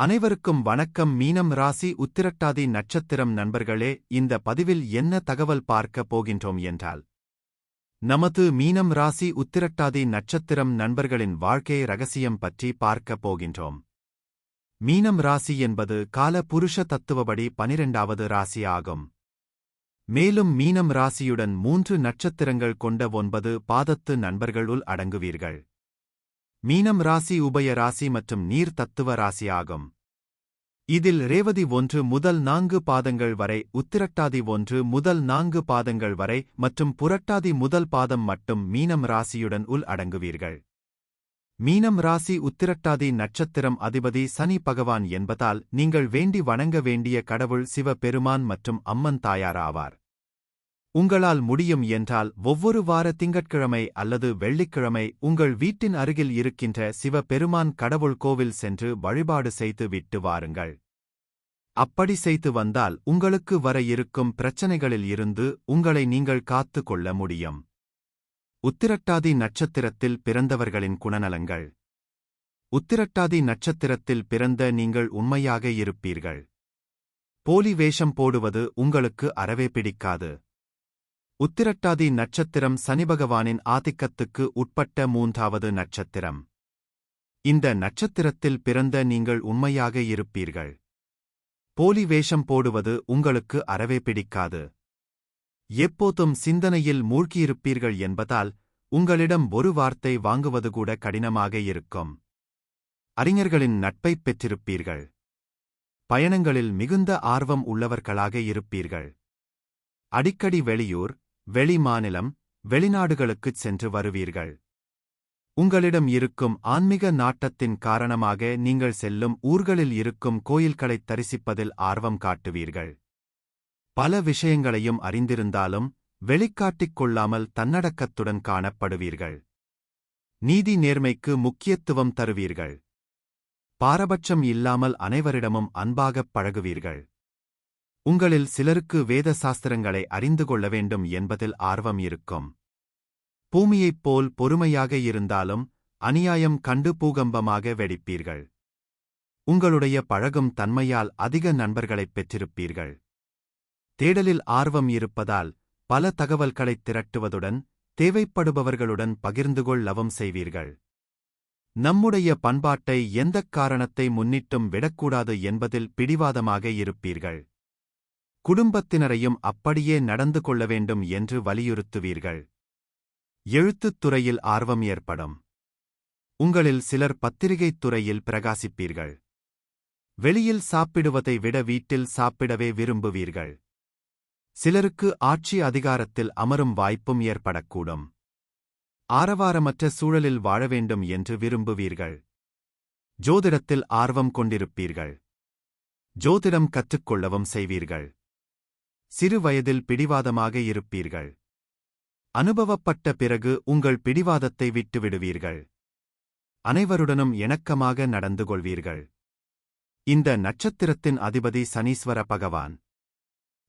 அனைவருக்கும் வணக்கம். மீனம் ராசி உத்திரட்டாதி நட்சத்திரம் நண்பர்களே இந்த பதிவில் என்ன தகவல் பார்க்கப் போகின்றோம் என்றால் நமது மீனம் ராசி உத்திரட்டாதி நட்சத்திரம் நண்பர்களின் வாழ்க்கை ரகசியம் பற்றி பார்க்கப் போகின்றோம். மீனம் ராசி என்பது கால புருஷ தத்துவபடி பனிரெண்டாவது ராசி ஆகும். மேலும் மீனம் ராசியுடன் மூன்று நட்சத்திரங்கள் கொண்ட ஒன்பது பாதத்து நண்பர்களுள் அடங்குவீர்கள். மீனம் ராசி உபய ராசி மற்றும் நீர் தத்துவ ராசி ஆகும் இதில் ரேவதி ஒன்று முதல் நான்கு பாதங்கள் வரை உத்திரட்டாதி ஒன்று முதல் நான்கு பாதங்கள் வரை மற்றும் புரட்டாதி முதல் பாதம் மட்டும் மீனம் ராசியுடன் உள் அடங்குவீர்கள். மீனம் ராசி உத்திரட்டாதி நட்சத்திரம் அதிபதி சனி பகவான் என்பதால் நீங்கள் வேண்டி வணங்க வேண்டிய கடவுள் சிவ பெருமான் மற்றும் அம்மன் தாயார் ஆவார். உங்களால் முடியும் என்றால் ஒவ்வொரு வார திங்கட்கிழமை அல்லது வெள்ளிக்கிழமை உங்கள் வீட்டின் அருகில் இருக்கின்ற சிவபெருமான் கடவுள் கோவில் சென்று வழிபாடு செய்து விட்டு வாருங்கள். அப்படி செய்து வந்தால் உங்களுக்கு வர இருக்கும் பிரச்சனைகளில் இருந்து உங்களை நீங்கள் காத்து கொள்ள முடியும். உத்திரட்டாதி நட்சத்திரத்தில் பிறந்தவர்களின் குணநலங்கள் உத்திரட்டாதி நட்சத்திரத்தில் பிறந்த நீங்கள் உண்மையாக இருப்பீர்கள். போலி வேஷம் போடுவது உங்களுக்கு அறவே பிடிக்காது. உத்திரட்டாதி நட்சத்திரம் சனிபகவானின் ஆதிக்கத்துக்கு உட்பட்ட மூன்றாவது நட்சத்திரம். இந்த நட்சத்திரத்தில் பிறந்த நீங்கள் உண்மையாக இருப்பீர்கள். போலி வேஷம் போடுவது உங்களுக்கு அறவே பிடிக்காது. எப்போதும் சிந்தனையில் மூழ்கியிருப்பீர்கள் என்பதால் உங்களிடம் ஒரு வார்த்தை வாங்குவது கூட கடினமாக இருக்கும். அறிஞர்களின் நட்பைப் பெற்றிருப்பீர்கள். பயணங்களில் மிகுந்த ஆர்வம் உள்ளவர்களாக இருப்பீர்கள். அடிக்கடி வெளியூர் வெளி மாநிலம் வெளிநாடுகளுக்குச் சென்று வருவீர்கள். உங்களிடம் இருக்கும் ஆன்மீக நாட்டத்தின் காரணமாக நீங்கள் செல்லும் ஊர்களில் இருக்கும் கோயில்களைத் தரிசிப்பதில் ஆர்வம் காட்டுவீர்கள். பல விஷயங்களையும் அறிந்திருந்தாலும் வெளிக்காட்டிக் கொள்ளாமல் தன்னடக்கத்துடன் காணப்படுவீர்கள். நீதி நேர்மைக்கு முக்கியத்துவம் தருவீர்கள். பாரபட்சம் இல்லாமல் அனைவரிடமும் அன்பாகப் பழகுவீர்கள். உங்களில் சிலருக்கு வேத சாஸ்திரங்களை அறிந்து கொள்ள வேண்டும் என்பதில் ஆர்வம் இருக்கும். பூமியைப் போல் பொறுமையாக இருந்தாலும் அநியாயம் கண்டு பூகம்பமாக வெடிப்பீர்கள். உங்களுடைய பழகும் தன்மையால் அதிக நண்பர்களைப் பெற்றிருப்பீர்கள். தேடலில் ஆர்வம் இருப்பதால் பல தகவல்களைத் திரட்டுவதுடன் தேவைப்படுபவர்களுடன் பகிர்ந்து கொள்ளவும் செய்வீர்கள். நம்முடைய பண்பாட்டை எந்தக் காரணத்தை முன்னிட்டும் விடக்கூடாது என்பதில் பிடிவாதமாக இருப்பீர்கள். குடும்பத்தினரையும் அப்படியே நடந்து கொள்ள வேண்டும் என்று வலியுறுத்துவீர்கள். எழுத்துத் துறையில் ஆர்வம் ஏற்படும். உங்களில் சிலர் பத்திரிகைத் துறையில் பிரகாசிப்பீர்கள். வெளியில் சாப்பிடுவதை விட வீட்டில் சாப்பிடவே விரும்புவீர்கள். சிலருக்கு ஆட்சி அதிகாரத்தில் அமரும் வாய்ப்பும் ஏற்படக்கூடும். ஆரவாரமற்ற சூழலில் வாழ வேண்டும் என்று விரும்புவீர்கள். ஜோதிடத்தில் ஆர்வம் கொண்டிருப்பீர்கள். ஜோதிடம் கற்றுக்கொள்ளவும் செய்வீர்கள். சிறு வயதில் பிடிவாதமாக இருப்பீர்கள். அனுபவப்பட்ட பிறகு உங்கள் பிடிவாதத்தை விட்டுவிடுவீர்கள். அனைவருடனும் இணக்கமாக நடந்து கொள்வீர்கள். இந்த நட்சத்திரத்தின் அதிபதி சனீஸ்வர பகவான்.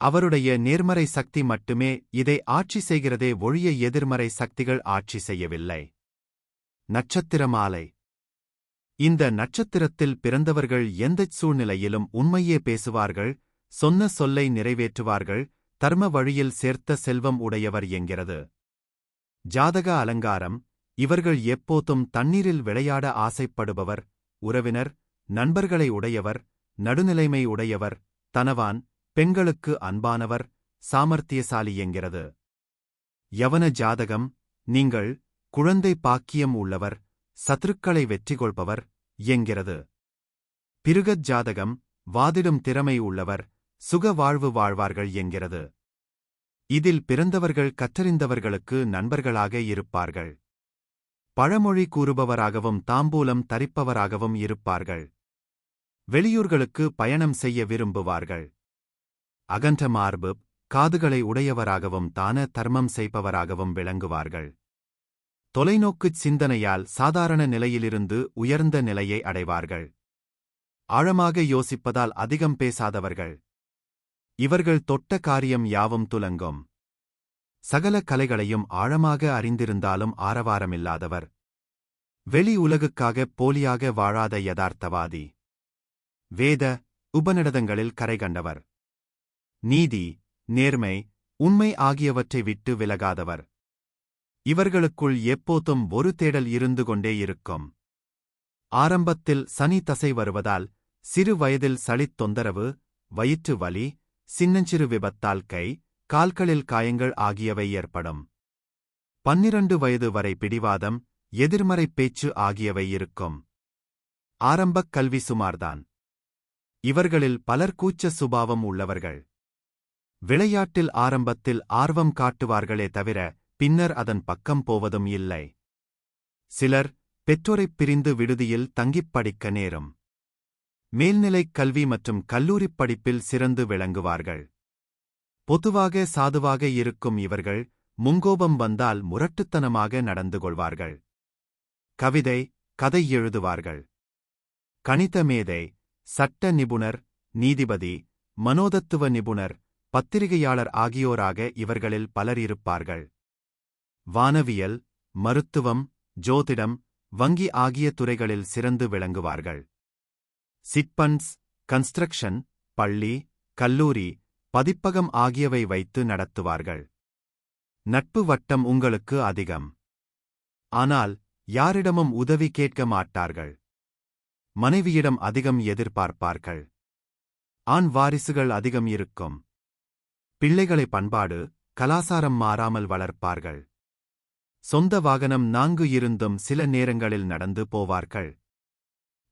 அவருடைய நேர்மறை சக்தி மட்டுமே இதை ஆட்சி செய்கிறதே ஒழிய எதிர்மறை சக்திகள் ஆட்சி செய்யவில்லை. நட்சத்திர மாலை இந்த நட்சத்திரத்தில் பிறந்தவர்கள் எந்தச் சூழ்நிலையிலும் உண்மையே பேசுவார்கள் சொன்ன சொல்லை நிறைவேற்றுவார்கள் தர்ம வழியில் சேர்த்த செல்வம் உடையவர் என்கிறது. ஜாதக அலங்காரம் இவர்கள் எப்போதும் தண்ணீரில் விளையாட ஆசைப்படுபவர் உறவினர் நண்பர்களை உடையவர் நடுநிலைமை உடையவர் தனவான் பெண்களுக்கு அன்பானவர் சாமர்த்தியசாலி என்கிறது. யவன ஜாதகம் நீங்கள் குழந்தை பாக்கியம் உள்ளவர் சத்துருக்களை வெற்றி கொள்பவர் என்கிறது. பிருகத் ஜாதகம் வாதிடும் திறமை உள்ளவர் சுக வாழ்வு வாழ்வார்கள் என்கிறது. இதில் பிறந்தவர்கள் கற்றறிந்தவர்களுக்கு நண்பர்களாக இருப்பார்கள். பழமொழி கூறுபவராகவும் தாம்பூலம் தரிப்பவராகவும் இருப்பார்கள். வெளியூர்களுக்கு பயணம் செய்ய விரும்புவார்கள். அகன்ற மார்பு காதுகளை உடையவராகவும் தான தர்மம் செய்பவராகவும் விளங்குவார்கள். தொலைநோக்குச் சிந்தனையால் சாதாரண நிலையிலிருந்து உயர்ந்த நிலையை அடைவார்கள். ஆழமாக யோசிப்பதால் அதிகம் பேசாதவர்கள். இவர்கள் தொட்ட காரியம் யாவும் துலங்கும். சகல கலைகளையும் ஆழமாக அறிந்திருந்தாலும் ஆரவாரமில்லாதவர். வெளி உலகுக்காக போலியாக வாழாத யதார்த்தவாதி. வேத உபநிடதங்களில் கரை கண்டவர். நீதி நேர்மை உண்மை ஆகியவற்றை விட்டு விலகாதவர். இவர்களுக்குள் எப்போதும் ஒரு தேடல் இருந்து கொண்டே இருக்கும். ஆரம்பத்தில் சனி தசை வருவதால் சிறு வயதில் சளித் தொந்தரவு வயிற்று வலி சின்னஞ்சிறு விபத்தால் கை கால்களில் காயங்கள் ஆகியவை ஏற்படும். பன்னிரண்டு வயது வரை பிடிவாதம் எதிர்மறைப் பேச்சு ஆகியவை இருக்கும். ஆரம்பக் கல்வி சுமார்தான். இவர்களில் பலர் கூச்ச சுபாவம் உள்ளவர்கள். விளையாட்டில் ஆரம்பத்தில் ஆர்வம் காட்டுவார்களே தவிர பின்னர் அதன் பக்கம் போவதும் இல்லை. சிலர் பெற்றோரைப் பிரிந்து விடுதியில் தங்கிப் படிக்க நேரும். மேல்நிலைக் கல்வி மற்றும் கல்லூரிப் படிப்பில் சிறந்து விளங்குவார்கள். பொதுவாக சாதுவாக இருக்கும் இவர்கள் முங்கோபம் வந்தால் முரட்டுத்தனமாக நடந்து கொள்வார்கள். கவிதை கதை எழுதுவார்கள். கணித மேதை சட்ட நிபுணர் நீதிபதி மனோதத்துவ நிபுணர் பத்திரிகையாளர் ஆகியோராக இவர்களில் பலர் இருப்பார்கள். வானவியல் மருத்துவம் ஜோதிடம் வங்கி ஆகிய துறைகளில் சிறந்து விளங்குவார்கள். சிட்பண்ட்ஸ் கன்ஸ்ட்ரக்ஷன் பள்ளி கல்லூரி பதிப்பகம் ஆகியவை வைத்து நடத்துவார்கள். நட்பு வட்டம் உங்களுக்கு அதிகம். ஆனால் யாரிடமும் உதவி கேட்க மாட்டார்கள். மனைவியிடம் அதிகம் எதிர்பார்ப்பார்கள். ஆண் வாரிசுகள் அதிகம் இருக்கும். பிள்ளைகளை பண்பாடு கலாசாரம் மாறாமல் வளர்ப்பார்கள். சொந்த வாகனம் நான்கு இருந்தும் சில நேரங்களில் நடந்து போவார்கள்.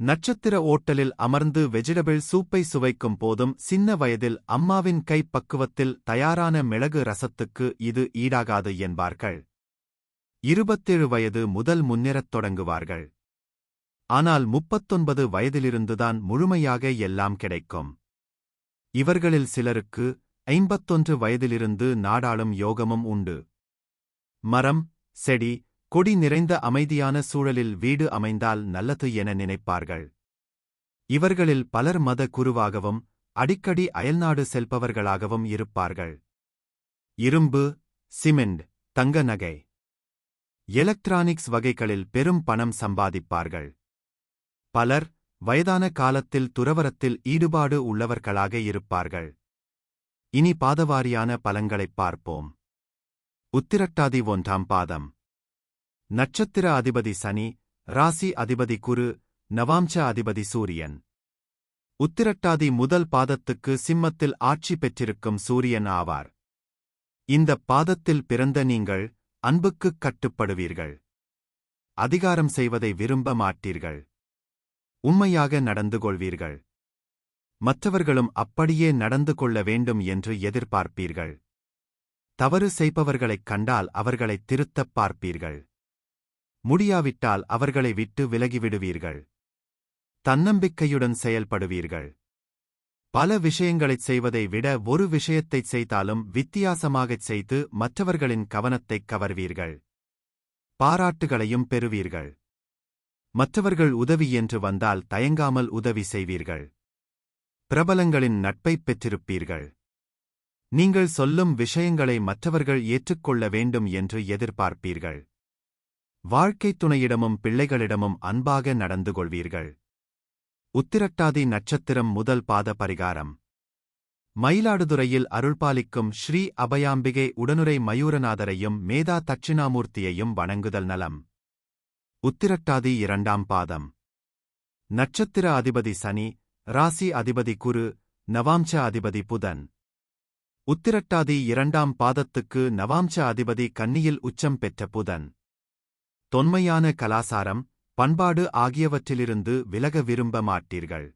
நட்சத்திர ஓட்டலில் அமர்ந்து வெஜிடபிள் சூப்பை சுவைக்கும் போதும் சின்ன வயதில் அம்மாவின் கை பக்குவத்தில் தயாரான மிளகு ரசத்துக்கு இது ஈடாகாது என்பார்கள். இருபத்தேழு வயது முதல் முன்னேறத் தொடங்குவார்கள். ஆனால் முப்பத்தொன்பது வயதிலிருந்துதான் முழுமையாக எல்லாம் கிடைக்கும். இவர்களில் சிலருக்கு ஐம்பத்தொன்று வயதிலிருந்து நாடாளும் யோகமும் உண்டு. மரம் செடி கொடி நிறைந்த அமைதியான சூழலில் வீடு அமைந்தால் நல்லது என நினைப்பார்கள். இவர்களில் பலர் மத குருவாகவும் அடிக்கடி அயல்நாடு செல்பவர்களாகவும் இருப்பார்கள். இரும்பு சிமெண்ட் தங்க நகை எலக்ட்ரானிக்ஸ் வகைகளில் பெரும் பணம் சம்பாதிப்பார்கள். பலர் வயதான காலத்தில் துறவரத்தில் ஈடுபாடு உள்ளவர்களாக இருப்பார்கள். இனி பாதவாரியான பலங்களைப் பார்ப்போம். உத்திரட்டாதி ஒன்றாம் பாதம். நட்சத்திர அதிபதி சனி ராசி அதிபதி குரு நவாம்ச அதிபதி சூரியன். உத்திரட்டாதி முதல் பாதத்துக்கு சிம்மத்தில் ஆட்சி பெற்றிருக்கும் சூரியன் ஆவார். இந்தப் பாதத்தில் பிறந்த நீங்கள் அன்புக்குக் கட்டுப்படுவீர்கள். அதிகாரம் செய்வதை விரும்ப மாட்டீர்கள். உண்மையாக நடந்து கொள்வீர்கள். மற்றவர்களும் அப்படியே நடந்து கொள்ள வேண்டும் என்று எதிர்பார்ப்பீர்கள். தவறு செய்பவர்களைக் கண்டால் அவர்களைத் திருத்தப் பார்ப்பீர்கள். முடியாவிட்டால் அவர்களை விட்டு விலகிவிடுவீர்கள். தன்னம்பிக்கையுடன் செயல்படுவீர்கள். பல விஷயங்களைச் செய்வதை விட ஒரு விஷயத்தைச் செய்தாலும் வித்தியாசமாகச் செய்து மற்றவர்களின் கவனத்தைக் கவர்வீர்கள். பாராட்டுகளையும் பெறுவீர்கள். மற்றவர்கள் உதவி என்று வந்தால் தயங்காமல் உதவி செய்வீர்கள். பிரபலங்களின் நட்பைப் பெற்றிருப்பீர்கள். நீங்கள் சொல்லும் விஷயங்களை மற்றவர்கள் ஏற்றுக்கொள்ள வேண்டும் என்று எதிர்பார்ப்பீர்கள். வாழ்க்கைத் துணையிடமும் பிள்ளைகளிடமும் அன்பாக நடந்து கொள்வீர்கள். உத்திரட்டாதி நட்சத்திரம் முதல் பாத பரிகாரம். மயிலாடுதுறையில் அருள்பாலிக்கும் ஸ்ரீ அபயாம்பிகை உடனுரை மயூரநாதரையும் மேதா தட்சிணாமூர்த்தியையும் வணங்குதல் நலம். உத்திரட்டாதி இரண்டாம் பாதம். நட்சத்திர அதிபதி சனி ராசி அதிபதி குரு நவாம்ச அதிபதி புதன். உத்திரட்டாதி இரண்டாம் பாதத்துக்கு நவாம்ச அதிபதி கன்னியில் உச்சம் பெற்ற புதன். தொன்மையான கலாசாரம் பண்பாடு ஆகியவற்றிலிருந்து விலக விரும்ப மாட்டீர்கள்.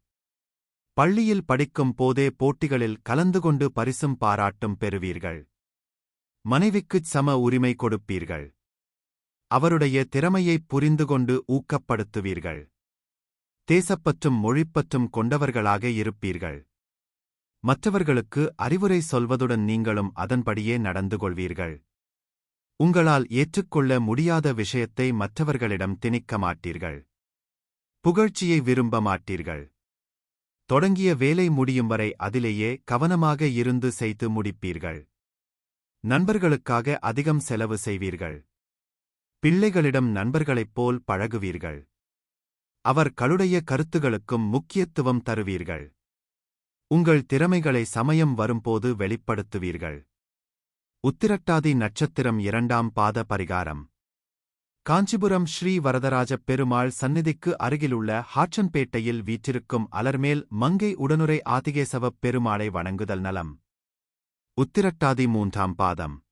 பள்ளியில் படிக்கும் போதே போட்டிகளில் கலந்து கொண்டு பரிசும் பாராட்டும் பெறுவீர்கள். மனைவிக்குச் சம உரிமை கொடுப்பீர்கள். அவருடைய திறமையைப் புரிந்து கொண்டு ஊக்கப்படுத்துவீர்கள். தேசப்பற்றும் மொழிப்பற்றும் கொண்டவர்களாக இருப்பீர்கள். மற்றவர்களுக்கு அறிவுரை சொல்வதுடன் நீங்களும் அதன்படியே நடந்து கொள்வீர்கள். உங்களால் ஏற்றுக்கொள்ள முடியாத விஷயத்தை மற்றவர்களிடம் திணிக்க மாட்டீர்கள். புகழ்ச்சியை விரும்ப மாட்டீர்கள். தொடங்கிய வேலை முடியும் வரை அதிலேயே கவனமாக இருந்து செய்து முடிப்பீர்கள். நண்பர்களுக்காக அதிகம் செலவு செய்வீர்கள். பிள்ளைகளிடம் நண்பர்களைப் போல் பழகுவீர்கள். அவர் கழுடைய கருத்துகளுக்கும் முக்கியத்துவம் தருவீர்கள். உங்கள் திறமைகளை சமயம் வரும்போது வெளிப்படுத்துவீர்கள். உத்திரட்டாதி நட்சத்திரம் இரண்டாம் பாத பரிகாரம். காஞ்சிபுரம் ஸ்ரீ வரதராஜ பெருமாள் சந்நிதிக்கு அருகிலுள்ள ஹாட்சன்பேட்டையில் வீற்றிருக்கும் அலர்மேல் மங்கை உடனுரை ஆதிகேசவப் பெருமாளை வணங்குதல் நலம். உத்திரட்டாதி மூன்றாம் பாதம்.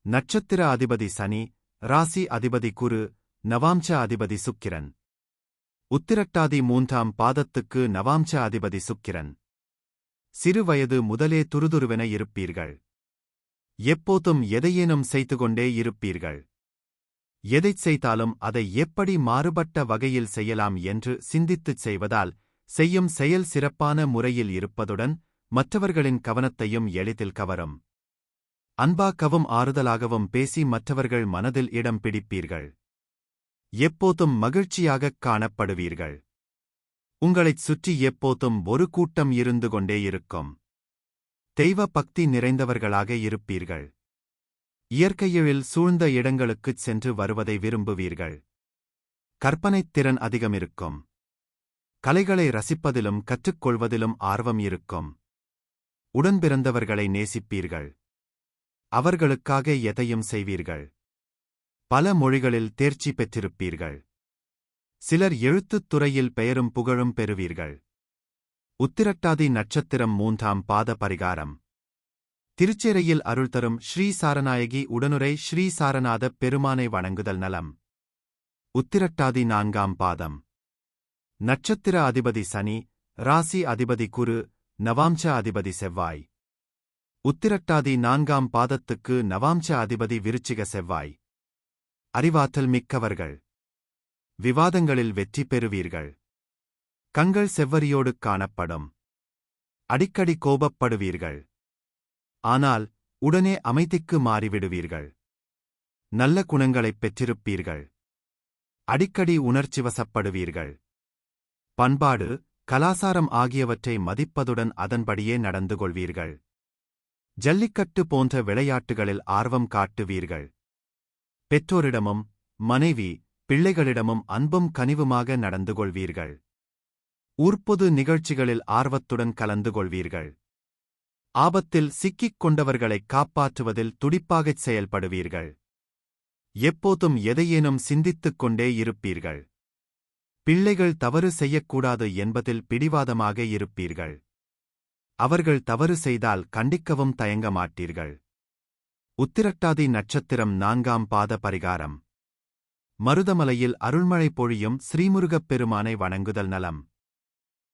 நட்சத்திர அதிபதி சனி ராசி அதிபதி குரு நவாம்ச அதிபதி சுக்கிரன். உத்திரட்டாதி மூன்றாம் பாதத்துக்கு நவாம்ச அதிபதி சுக்கிரன். சிறுவயது முதலே துருதுருவென இருப்பீர்கள். எப்போதும் எதையேனும் செய்து கொண்டே இருப்பீர்கள். எதைச் செய்தாலும் அதை எப்படி மாறுபட்ட வகையில் செய்யலாம் என்று சிந்தித்துச் செய்வதால் செய்யும் செயல் சிறப்பான முறையில் இருப்பதுடன் மற்றவர்களின் கவனத்தையும் எளிதில் கவரும். அன்பாக்கவும் ஆறுதலாகவும் பேசி மற்றவர்கள் மனதில் இடம் பிடிப்பீர்கள். எப்போதும் மகிழ்ச்சியாகக் காணப்படுவீர்கள். உங்களைச் சுற்றி எப்போதும் ஒரு கூட்டம் இருந்து கொண்டே இருக்கும். தெய்வ பக்தி நிறைந்தவர்களாக இருப்பீர்கள். இயற்கையில் சூழ்ந்த இடங்களுக்குச் சென்று வருவதை விரும்புவீர்கள். கற்பனைத் திறன் அதிகமிருக்கும். கலைகளை ரசிப்பதிலும் கற்றுக்கொள்வதிலும் ஆர்வம் இருக்கும். உடன்பிறந்தவர்களை நேசிப்பீர்கள். அவர்களுக்காக எதையும் செய்வீர்கள். பல மொழிகளில் தேர்ச்சி பெற்றிருப்பீர்கள். சிலர் எழுத்துத் துறையில் பெயரும் புகழும் பெறுவீர்கள். உத்திரட்டாதி நட்சத்திரம் மூன்றாம் பாத பரிகாரம் திருச்சேரையில் அருள் தரும் ஸ்ரீ சாரநாயகி உடனுரை ஸ்ரீ சாரநாத பெருமானை வணங்குதல் நலம். உத்திரட்டாதி நான்காம் பாதம். நட்சத்திர அதிபதி சனி ராசி அதிபதி குரு நவாம்ச அதிபதி செவ்வாய். உத்திரட்டாதி நான்காம் பாதத்துக்கு நவாம்ச அதிபதி விருச்சிக செவ்வாய். அறிவாற்றல் மிக்கவர்கள். விவாதங்களில் வெற்றி பெறுவீர்கள். கண்கள் செவ்வரியோடு காணப்படும். அடிக்கடி கோபப்படுவீர்கள். ஆனால் உடனே அமைதிக்கு மாறிவிடுவீர்கள். நல்ல குணங்களைப் பெற்றிருப்பீர்கள். அடிக்கடி உணர்ச்சிவசப்படுவீர்கள் பண்பாடு கலாசாரம் ஆகியவற்றை மதிப்பதுடன் அதன்படியே நடந்து கொள்வீர்கள். ஜல்லிக்கட்டு போன்ற விளையாட்டுகளில் ஆர்வம் காட்டுவீர்கள். பெற்றோரிடமும் மனைவி பிள்ளைகளிடமும் அன்பும் கனிவுமாக நடந்து கொள்வீர்கள். உற்பொது நிகழ்ச்சிகளில் ஆர்வத்துடன் கலந்து கொள்வீர்கள். ஆபத்தில் சிக்கிக் கொண்டவர்களைக் காப்பாற்றுவதில் துடிப்பாகச் செயல்படுவீர்கள். எப்போதும் எதையேனும் சிந்தித்துக் கொண்டே இருப்பீர்கள். பிள்ளைகள் தவறு செய்யக்கூடாது என்பதில் பிடிவாதமாக இருப்பீர்கள். அவர்கள் தவறு செய்தால் கண்டிக்கவும் தயங்க மாட்டீர்கள் உத்திரட்டாதி நட்சத்திரம் நான்காம் பாத பரிகாரம். மருதமலையில் அருள்மழை பொழியும் ஸ்ரீமுருகப் பெருமானை வணங்குதல் நலம்.